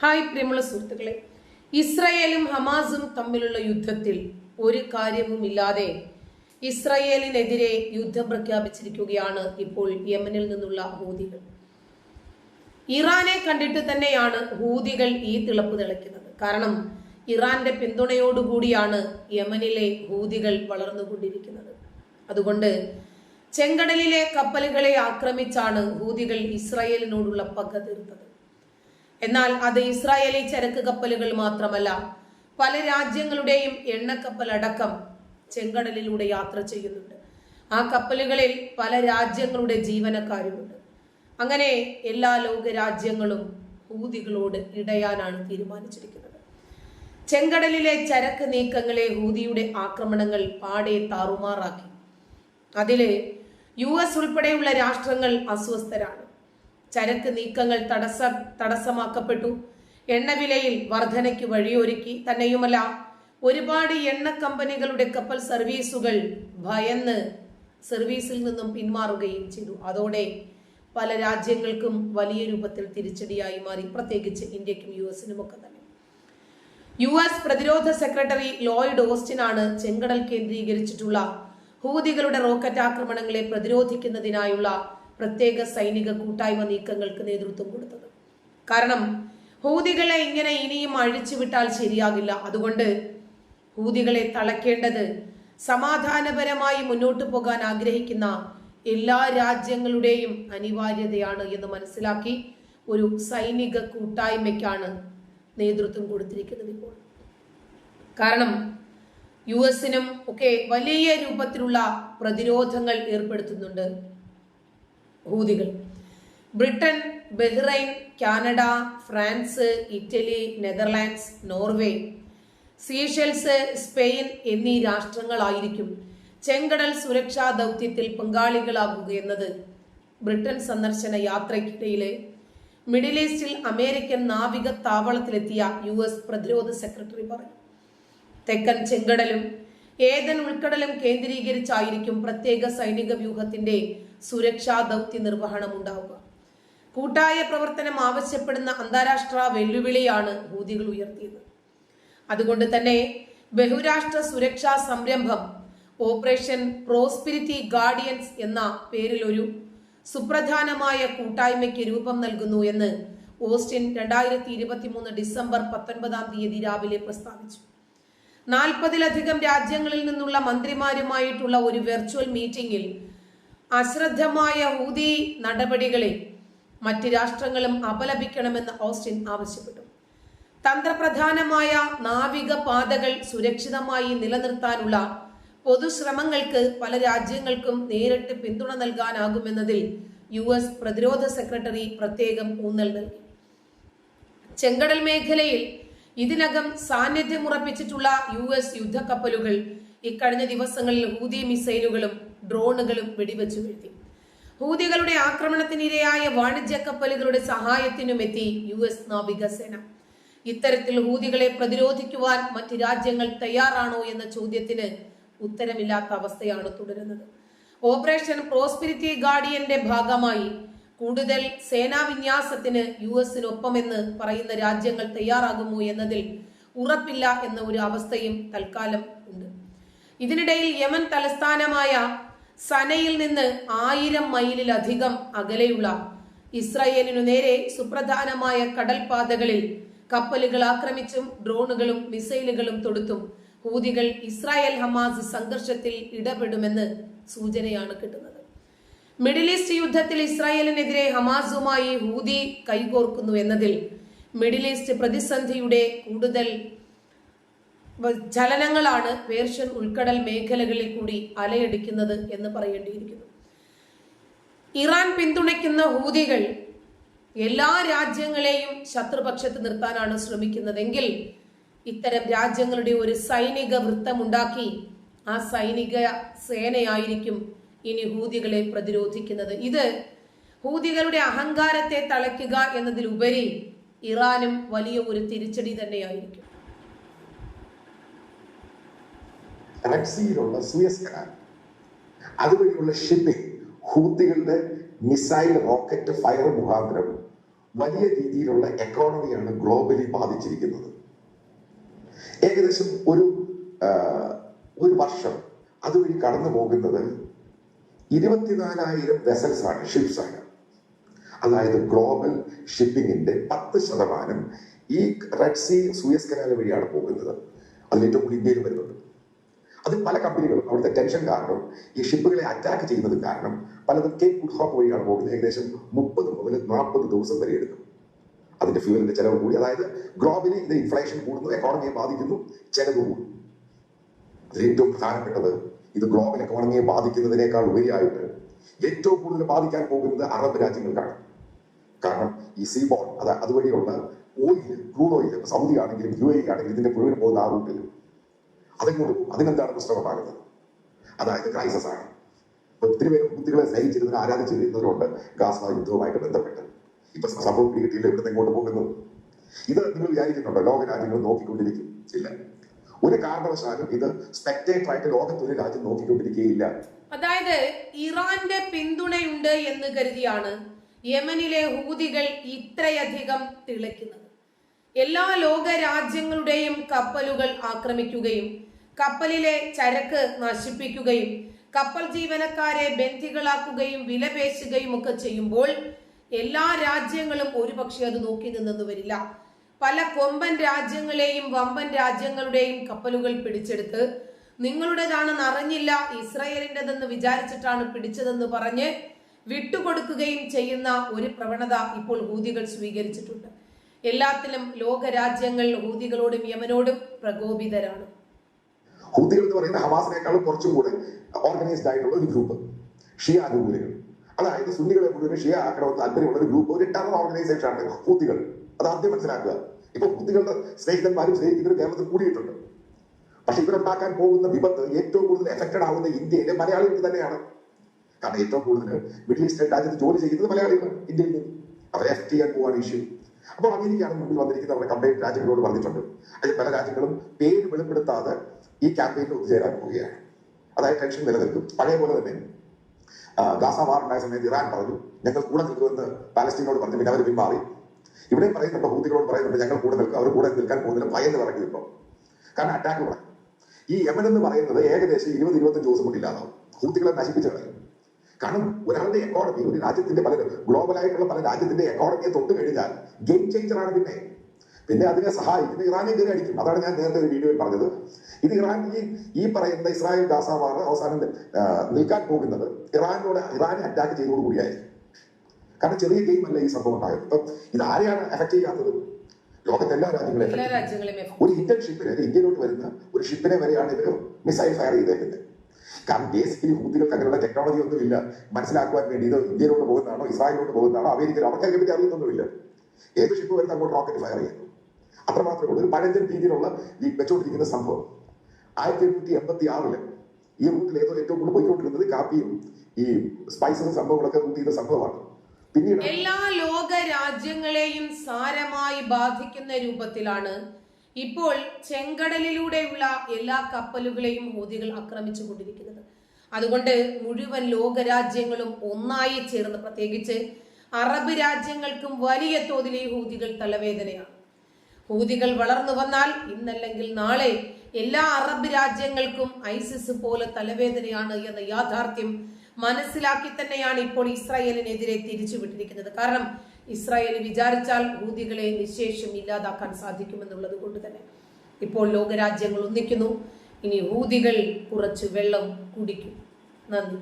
Hi പ്രിയമുള്ള സുഹൃത്തുക്കളെ. ഇസ്രയേലും ഹമാസും തമ്മിലുള്ള യുദ്ധത്തിൽ ഒരു കാര്യവുമില്ലാതെ ഇസ്രയേലിനെതിരെ യുദ്ധം പ്രഖ്യാപിച്ചിരിക്കുകയാണ് ഇപ്പോൾ യമനിൽ നിന്നുള്ള ഹൂതികൾ. ഇറാനെ കണ്ടിട്ട് തന്നെയാണ് ഹൂതികൾ ഈ തിളപ്പ് തിളയ്ക്കുന്നത് കാരണം ഇറാന്റെ പിന്തുണയോടുകൂടിയാണ് യമനിലെ ഹൂതികൾ വളർന്നുകൊണ്ടിരിക്കുന്നത്. അതുകൊണ്ട് ചെങ്കടലിലെ കപ്പലുകളെ ആക്രമിച്ചാണ് ഹൂതികൾ ഇസ്രയേലിനോടുള്ള പക തീർത്തത്. എന്നാൽ അത് ഇസ്രായേലി ചരക്ക് കപ്പലുകൾ മാത്രമല്ല പല രാജ്യങ്ങളുടെയും എണ്ണക്കപ്പൽ അടക്കം ചെങ്കടലിലൂടെ യാത്ര ചെയ്യുന്നുണ്ട്. ആ കപ്പലുകളിൽ പല രാജ്യങ്ങളുടെ ജീവനക്കാരുമുണ്ട്. അങ്ങനെ എല്ലാ ലോക രാജ്യങ്ങളും ഹൂതികളോട് ഇടയാനാണ് തീരുമാനിച്ചിരിക്കുന്നത്. ചെങ്കടലിലെ ചരക്ക് നീക്കങ്ങളെ ഹൂതിയുടെ ആക്രമണങ്ങൾ പാടെ താറുമാറാക്കി. അതിലെ യു എസ് ഉൾപ്പെടെയുള്ള രാഷ്ട്രങ്ങൾ അസ്വസ്ഥരാണ്. ചരക്ക് നീക്കങ്ങൾ തടസ്സ തടസ്സമാക്കപ്പെട്ടു. എണ്ണവിലയിൽ വർധനയ്ക്ക് വഴിയൊരുക്കി. തന്നെയുമല്ല ഒരുപാട് എണ്ണ കമ്പനികളുടെ കപ്പൽ സർവീസുകൾ ഭയന്ന് സർവീസിൽ നിന്നും പിന്മാറുകയും ചെയ്തു. അതോടെ പല രാജ്യങ്ങൾക്കും വലിയ രൂപത്തിൽ തിരിച്ചടിയായി മാറി. പ്രത്യേകിച്ച് ഇന്ത്യക്കും യു എസിനും ഒക്കെ തന്നെ. യു എസ് പ്രതിരോധ സെക്രട്ടറി ലോയിഡ് ഓസ്റ്റിനാണ് ചെങ്കടൽ കേന്ദ്രീകരിച്ചിട്ടുള്ള ഹൂതികളുടെ റോക്കറ്റ് ആക്രമണങ്ങളെ പ്രതിരോധിക്കുന്നതിനായുള്ള പ്രത്യേക സൈനിക കൂട്ടായ്മ നീക്കങ്ങൾക്ക് നേതൃത്വം കൊടുത്തത്. കാരണം ഹൂതികളെ ഇങ്ങനെ ഇനിയും അഴിച്ചുവിട്ടാൽ ശരിയാകില്ല. അതുകൊണ്ട് ഹൂതികളെ തളയ്ക്കേണ്ടത് സമാധാനപരമായി മുന്നോട്ടു പോകാൻ ആഗ്രഹിക്കുന്ന എല്ലാ രാജ്യങ്ങളുടെയും അനിവാര്യതയാണ് എന്ന് മനസ്സിലാക്കി ഒരു സൈനിക കൂട്ടായ്മയ്ക്കാണ് നേതൃത്വം കൊടുത്തിരിക്കുന്നത് ഇപ്പോൾ. കാരണം യു എസിനും ഒക്കെ വലിയ രൂപത്തിലുള്ള പ്രതിരോധങ്ങൾ ഏർപ്പെടുത്തുന്നുണ്ട്. ഹൂതികൾ Britain Bahrain Canada France Italy Netherlands Norway Seychelles Spain എന്നീ രാഷ്ട്രങ്ങളായിരിക്കും ചെങ്കടൽ സുരക്ഷാ ദൗത്യത്തിൽ പങ്കാളികളാകുക എന്നത്. ബ്രിട്ടൻ സന്ദർശന യാത്രയ്ക്കിടയിലെ മിഡിൽ ഈസ്റ്റിൽ അമേരിക്കൻ നാവിക താവളത്തിലെത്തിയ യു എസ് പ്രതിരോധ സെക്രട്ടറി പറഞ്ഞു. തെക്കൻ ചെങ്കടലും ഏതൻ ഉൾക്കടലും കേന്ദ്രീകരിച്ചായിരിക്കും പ്രത്യേക സൈനിക വ്യൂഹത്തിന്റെ സുരക്ഷാ ദൗത്യ നിർവഹണം ഉണ്ടാവുക. കൂട്ടായ പ്രവർത്തനം ആവശ്യപ്പെടുന്ന അന്താരാഷ്ട്ര വെല്ലുവിളിയാണ് ഹൂതികൾ ഉയർത്തിയത്. അതുകൊണ്ട് തന്നെ ബഹുരാഷ്ട്ര സുരക്ഷാ സംരംഭം ഓപ്പറേഷൻ പ്രോസ്പിരിറ്റി ഗാർഡിയൻസ് എന്ന പേരിൽ ഒരു സുപ്രധാനമായ കൂട്ടായ്മയ്ക്ക് രൂപം നൽകുന്നു എന്ന് ഓസ്റ്റിൻ രണ്ടായിരത്തി ഇരുപത്തി മൂന്ന് ഡിസംബർ പത്തൊൻപതാം തീയതി രാവിലെ പ്രസ്താവിച്ചു. നാൽപ്പതിലധികം രാജ്യങ്ങളിൽ നിന്നുള്ള മന്ത്രിമാരുമായിട്ടുള്ള ഒരു വെർച്വൽ മീറ്റിംഗിൽ അശ്രദ്ധമായ ഹൂതി നടപടികളെ മറ്റ് രാഷ്ട്രങ്ങളും അപലപിക്കണമെന്ന് ഓസ്റ്റിൻ ആവശ്യപ്പെട്ടു. തന്ത്രപ്രധാനമായ നാവിക പാതകൾ സുരക്ഷിതമായി നിലനിർത്താനുള്ള പൊതുശ്രമങ്ങൾക്ക് പല രാജ്യങ്ങൾക്കും നേരിട്ട് പിന്തുണ നൽകാനാകുമെന്നതിൽ യു എസ് പ്രതിരോധ സെക്രട്ടറി പ്രത്യേകം ഊന്നൽ നൽകി. ചെങ്കടൽ മേഖലയിൽ ഇതിനകം സാന്നിധ്യമുറപ്പിച്ചിട്ടുള്ള യു എസ് യുദ്ധക്കപ്പലുകൾ ഇക്കഴിഞ്ഞ ദിവസങ്ങളിൽ ഹൂതി മിസൈലുകളും ഡ്രോണുകളും വെടിവെച്ചു വീഴ്ത്തി. ഹൂതികളുടെ ആക്രമണത്തിനിരയായ വാണിജ്യ കപ്പലുകളുടെ സഹായത്തിനുമെത്തി യു എസ് നാവികസേന. ഇത്തരത്തിൽ ഹൂതികളെ പ്രതിരോധിക്കുവാൻ മറ്റ് രാജ്യങ്ങൾ തയ്യാറാണോ എന്ന ചോദ്യത്തിന് ഉത്തരമില്ലാത്ത അവസ്ഥയാണ് തുടരുന്നത്. ഓപ്പറേഷൻ പ്രോസ്പിരിറ്റി ഗാർഡിയന്റെ ഭാഗമായി കൂടുതൽ സേനാ വിന്യാസത്തിന് യു എസിനൊപ്പമെന്ന് പറയുന്ന രാജ്യങ്ങൾ തയ്യാറാകുമോ എന്നതിൽ ഉറപ്പില്ല എന്ന ഒരു അവസ്ഥയും തൽക്കാലം ഉണ്ട്. ഇതിനിടയിൽ യമൻ തലസ്ഥാനമായ സനയിൽ നിന്ന് ആയിരം മൈലിലധികം അകലെയുള്ള ഇസ്രായേലിനു നേരെ സുപ്രധാനമായ കടൽപാതകളിൽ കപ്പലുകൾ ആക്രമിച്ചും ഡ്രോണുകളും മിസൈലുകളും തൊടുത്തും ഹൂതികൾ ഇസ്രായേൽ ഹമാസ് സംഘർഷത്തിൽ ഇടപെടുമെന്ന് സൂചനയാണ് കിട്ടുന്നത്. മിഡിൽ ഈസ്റ്റ് യുദ്ധത്തിൽ ഇസ്രായേലിനെതിരെ ഹമാസുമായി ഹൂതി കൈകോർക്കുന്നു എന്നതിൽ മിഡിൽ ഈസ്റ്റ് പ്രതിസന്ധിയുടെ കൂടുതൽ ചലനങ്ങളാണ് പേർഷ്യൻ ഉൾക്കടൽ മേഖലകളിൽ കൂടി അലയടിക്കുന്നത് എന്ന് പറയേണ്ടിയിരിക്കുന്നു. ഇറാൻ പിന്തുണയ്ക്കുന്ന ഹൂതികൾ എല്ലാ രാജ്യങ്ങളെയും ശത്രുപക്ഷത്ത് നിർത്താനാണ് ശ്രമിക്കുന്നതെങ്കിൽ ഇത്തരം രാജ്യങ്ങളുടെ ഒരു സൈനിക വൃത്തമുണ്ടാക്കി ആ സൈനിക സേനയായിരിക്കും ഇനി ഹൂതികളെ പ്രതിരോധിക്കുന്നത്. ഇത് ഹൂതികളുടെ അഹങ്കാരത്തെ തളയ്ക്കുക എന്നതിലുപരി ഇറാനും വലിയ ഒരു തിരിച്ചടി തന്നെയായിരിക്കും. റെഡ്സിയിലുള്ള സൂയസ് കനാൽ അതുവഴിയുള്ള ഷിപ്പിംഗ് ഹൂത്തികളുടെ മിസൈൽ റോക്കറ്റ് ഫയർ മുഖാന്തരം വലിയ രീതിയിലുള്ള എക്കോണമിയാണ് ഗ്ലോബലി ബാധിച്ചിരിക്കുന്നത്. ഏകദേശം ഒരു ഒരു വർഷം അതുവഴി കടന്നു പോകുന്നത് ഇരുപത്തിനാലായിരം വെസൽസ് ആണ് ഷിപ്സ് ആണ്. അതായത് ഗ്ലോബൽ ഷിപ്പിങ്ങിന്റെ പത്ത് ശതമാനം ഈ റെഡ് സീ സൂയസ് കനാൽ വഴിയാണ് പോകുന്നത്. അതിലേറ്റവും കൂടി ഇന്ത്യയിൽ വരുന്നുണ്ട്. അത് പല കമ്പനികളും അവിടുത്തെ ടെൻഷൻ കാരണം ഈ ഷിപ്പുകളെ അറ്റാക്ക് ചെയ്യുന്നത് കാരണം പലതും കേക്ക് ഗുഡ് ഹോപ്പ് വഴിയാണ് പോകുന്നത്. ഏകദേശം മുപ്പത് മുതൽ നാൽപ്പത് ദിവസം വരെ എടുക്കും. അതിന്റെ ഫ്യൂവലിന്റെ ചെലവ് കൂടി. അതായത് ഗ്ലോബലി ഇത് ഇൻഫ്ലേഷൻ കൂടുന്നു. എക്കോണമിയെ ബാധിക്കുന്നു. ചെലവ് കൂടും. അതിൽ ഏറ്റവും പ്രധാനപ്പെട്ടത് ഇത് ഗ്ലോബൽ എക്കോണമിയെ ബാധിക്കുന്നതിനേക്കാൾ ഉപരിയായിട്ട് ഏറ്റവും കൂടുതൽ ബാധിക്കാൻ പോകുന്നത് അറബ് രാജ്യങ്ങൾക്കാണ്. കാരണം ഈ സീബോൺ അത് അതുവഴിയുള്ള ഓയിൽ ക്രൂഡ് ഓയിൽ സൗദി ആണെങ്കിലും യു എ ആണെങ്കിലും ഇതിന്റെ മുഴുവൻ പോകുന്ന ആ റൂട്ടിൽ അതിങ്ങോട്ട് പോകും. അതിനെന്താണ് പ്രശ്നമുണ്ടാകുന്നത്? അതായത് ക്രൈസസ് ആണ് ഒത്തിരി പേര് കുട്ടികളെ സ്നേഹിച്ചിരുന്നവർ ആരാധിച്ചിരുന്നവരുണ്ട് ഗാസ യുദ്ധവുമായിട്ട് ബന്ധപ്പെട്ട്. ഇപ്പൊ സംഭവം കിട്ടിയില്ല ഇവിടുന്ന് ഇങ്ങോട്ട് പോകുന്നു? ഇത് നിങ്ങൾ വിചാരിക്കുന്നുണ്ടോ? ലോക രാജ്യങ്ങൾ നോക്കിക്കൊണ്ടിരിക്കും. ഇല്ല. ഒരു കാരണവശാലും ഇത് സ്പെക്ടേറ്റർ ആയിട്ട് ലോകത്തൊരു രാജ്യം നോക്കിക്കൊണ്ടിരിക്കുകയില്ല. അതായത് ഇറാന്റെ പിന്തുണയുണ്ട് എന്ന് കരുതിയാണ് യമനിലെ ഹൂതികൾ ഇത്രയധികം തിളയ്ക്കുന്നത്. എല്ലാ ലോക രാജ്യങ്ങളുടെയും കപ്പലുകൾ ആക്രമിക്കുകയും കപ്പലിലെ ചരക്ക് നശിപ്പിക്കുകയും കപ്പൽ ജീവനക്കാരെ ബന്ധികളാക്കുകയും വിലപേശുകയും ഒക്കെ ചെയ്യുമ്പോൾ എല്ലാ രാജ്യങ്ങളും ഒരുപക്ഷെ അത് നോക്കി നിന്നെന്ന് വരില്ല. പല കൊമ്പൻ രാജ്യങ്ങളെയും വമ്പൻ രാജ്യങ്ങളുടെയും കപ്പലുകൾ പിടിച്ചെടുത്ത് നിങ്ങളുടേതാണെന്ന് അറിഞ്ഞില്ല ഇസ്രയേലിന്റെതെന്ന് വിചാരിച്ചിട്ടാണ് പിടിച്ചതെന്ന് പറഞ്ഞ് വിട്ടുകൊടുക്കുകയും ചെയ്യുന്ന ഒരു പ്രവണത ഇപ്പോൾ ഹൂതികൾ സ്വീകരിച്ചിട്ടുണ്ട്. എല്ലാത്തിലും ലോക രാജ്യങ്ങൾ ഹൂതികളോടും യമനോടും പ്രകോപിതരാണ്. ഹൂതികൾ എന്ന് പറയുന്ന ഹമാസിനേക്കാളും കുറച്ചും കൂടെ ഓർഗനൈസ്ഡ് ആയിട്ടുള്ള ഒരു ഗ്രൂപ്പ് ഷിയ അനുകൂലികൾ അതായത് സുന്നികളെ മുഴുവൻ ഷിയ ആക്കണമെന്ന് താല്പര്യമുള്ള ഒരു ഗ്രൂപ്പ് ഒരു ടെറർ ഓർഗനൈസേഷൻ ആണ് ഹൂതികൾ. അത് ആദ്യം മനസ്സിലാക്കുക. ഇപ്പൊ ഹൂതികളുടെ സ്നേഹിതന്മാരും സ്നേഹിക്കുന്നവരും കേരളത്തിൽ കൂടിയിട്ടുണ്ട്. പക്ഷെ ഇവരുണ്ടാക്കാൻ പോകുന്ന വിപത്ത് ഏറ്റവും കൂടുതൽ എഫക്റ്റഡ് ആവുന്ന ഇന്ത്യയിലെ മലയാളികൾക്ക് തന്നെയാണ്. കാരണം ഏറ്റവും കൂടുതൽ മിഡിൽ ഈസ്റ്റേൺ രാജ്യത്ത് ജോലി ചെയ്യുന്നത് മലയാളികൾ ഇന്ത്യയിൽ നിന്ന്. അവരെ എഫക്ട് ചെയ്യാൻ പോവാണ് ഇഷ്യൂ അപ്പോൾ അമേരിക്കയാണ് മുമ്പിൽ വന്നിരിക്കുന്ന അവരുടെ കമ്പനി രാജ്യങ്ങളോട് പറഞ്ഞിട്ടുണ്ട് അതിൽ പല രാജ്യങ്ങളും പേര് വെളിപ്പെടുത്താതെ ഈ ക്യാമ്പയിനിൽ ഒത്തുചേരാൻ പോവുകയാണ്. അതായത് ടെൻഷൻ നിലനിൽക്കും. പഴയ പോലെ തന്നെ ഗാസ വാർ ഉണ്ടായ സമയത്ത് ഇറാൻ പറഞ്ഞു ഞങ്ങൾ കൂടെ നിൽക്കുമെന്ന് പാലസ്തീനോട് പറഞ്ഞു. പിന്നെ അവർ പിന്മാറി ഇവിടെ പറയുന്നുണ്ട് ഹൂതികളോട് പറയുന്നുണ്ട് ഞങ്ങൾ കൂടെ നിൽക്കും അവർ കൂടെ നിൽക്കാൻ പോകുന്നില്ല ഭയന്ന് പറഞ്ഞു ഇപ്പോൾ കാരണം അറ്റാക്ക് തുടങ്ങി ഈ യമൻ എന്ന് പറയുന്നത് ഏകദേശം ഇരുപത് ഇരുപത്തഞ്ച് ദിവസം കൊണ്ട് ഇല്ലാതാവും. ഹൂത്തികളെ നശിപ്പിച്ചു കളയും. കാരണം ഒരാളുടെ എക്കോണമി ഒരു രാജ്യത്തിന്റെ പല ഗ്ലോബൽ ആയിട്ടുള്ള പല രാജ്യത്തിന്റെ എക്കോണമിയെ തൊട്ട് കഴിഞ്ഞാൽ ഗെയിം ചേഞ്ചർ ആണ് പിന്നെ. പിന്നെ അതിനെ സഹായിക്കുന്ന ഇറാനെ കയറി അടിക്കും. അതാണ് ഞാൻ നേരത്തെ ഒരു വീഡിയോയിൽ പറഞ്ഞത്. ഇത് ഇറാൻ ഈ ഈ പറയുന്ന ഇസ്രായേൽ ഗാസ അവസാനം നീക്കാൻ നിൽക്കാൻ പോകുന്നത്. ഇറാനോട് ഇറാനെ അറ്റാക്ക് ചെയ്തോടുകൂടിയായിരിക്കും കാരണം ചെറിയ ഗെയിം അല്ല ഈ സംഭവം ഉണ്ടായത്. ഇപ്പം ഇത് ആരെയാണ് എഫക്ട് ചെയ്യാത്തത്? ലോകത്തെ എല്ലാ രാജ്യങ്ങളെയും ഒരു ഇന്ത്യൻ ഷിപ്പിന് ഇന്ത്യയിലോട്ട് വരുന്ന ഒരു ഷിപ്പിനെ വരെയാണ് ഇവർ മിസൈൽ ഫയർ ചെയ്തേക്കുന്നത്. കാരണം ബേസിക്കലി ഹൂതികൾക്ക് അങ്ങനെയുള്ള ടെക്നോളജി ഒന്നും ഇല്ല മനസ്സിലാക്കുവാൻ വേണ്ടി ഇത് ഇന്ത്യയിലോട്ട് പോകുന്നതാണോ ഇസ്രായേലിലോട്ട് പോകുന്നതാണോ അമേരിക്ക അവർക്ക് അതിനെ പറ്റി അറിയുന്നൊന്നുമില്ല ഏത് ഷിപ്പ് വരുന്ന അങ്ങോട്ട് റോക്കറ്റ് ഫയർ ചെയ്യുന്നു അത്രമാത്രമേ ഉള്ളൂ. ഒരു പഴഞ്ചൻ രീതിയിലുള്ള ഈ വെച്ചുകൊണ്ടിരിക്കുന്ന സംഭവം. ആയിരത്തി എണ്ണൂറ്റി എൺപത്തി ആറിൽ ഈ റൂട്ടിൽ ഏതോ ഏറ്റവും കൂടുതൽ പോയിക്കൊണ്ടിരുന്നത് കാപ്പിയും ഈ സ്പൈസസും സംഭവങ്ങളൊക്കെ റൂട്ട് ചെയ്ത സംഭവമാണ്. പിന്നീട് എല്ലാ ലോക രാജ്യങ്ങളെയും സാരമായി ബാധിക്കുന്ന രൂപത്തിലാണ് ഇപ്പോൾ ചെങ്കടലിലൂടെയുള്ള എല്ലാ കപ്പലുകളെയും ഹൂതികൾ ആക്രമിച്ചു കൊണ്ടിരിക്കുന്നത്. അതുകൊണ്ട് മുഴുവൻ ലോകരാജ്യങ്ങളും ഒന്നായി ചേർന്ന് പ്രത്യേകിച്ച് അറബ് രാജ്യങ്ങൾക്കും വലിയ തോതിൽ ഈ ഹൂതികൾ തലവേദനയാണ്. ഹൂതികൾ വളർന്നു വന്നാൽ ഇന്നല്ലെങ്കിൽ നാളെ എല്ലാ അറബ് രാജ്യങ്ങൾക്കും ഐസിസ് പോലെ തലവേദനയാണ് എന്ന യാഥാർത്ഥ്യം മനസ്സിലാക്കി തന്നെയാണ് ഇപ്പോൾ ഇസ്രായേലിനെതിരെ തിരിച്ചുവിട്ടിരിക്കുന്നത്. കാരണം ഇസ്രായേൽ വിചാരിച്ചാൽ ഹൂതികളെ നിശേഷം ഇല്ലാതാക്കാൻ സാധിക്കുമെന്നുള്ളത് കൊണ്ട് തന്നെ. ഇപ്പോൾ ലോകരാജ്യങ്ങൾ ഒന്നിക്കുന്നു. ഇനി ഹൂതികൾ കുറച്ച് വെള്ളം കുടിക്കും. നന്ദി.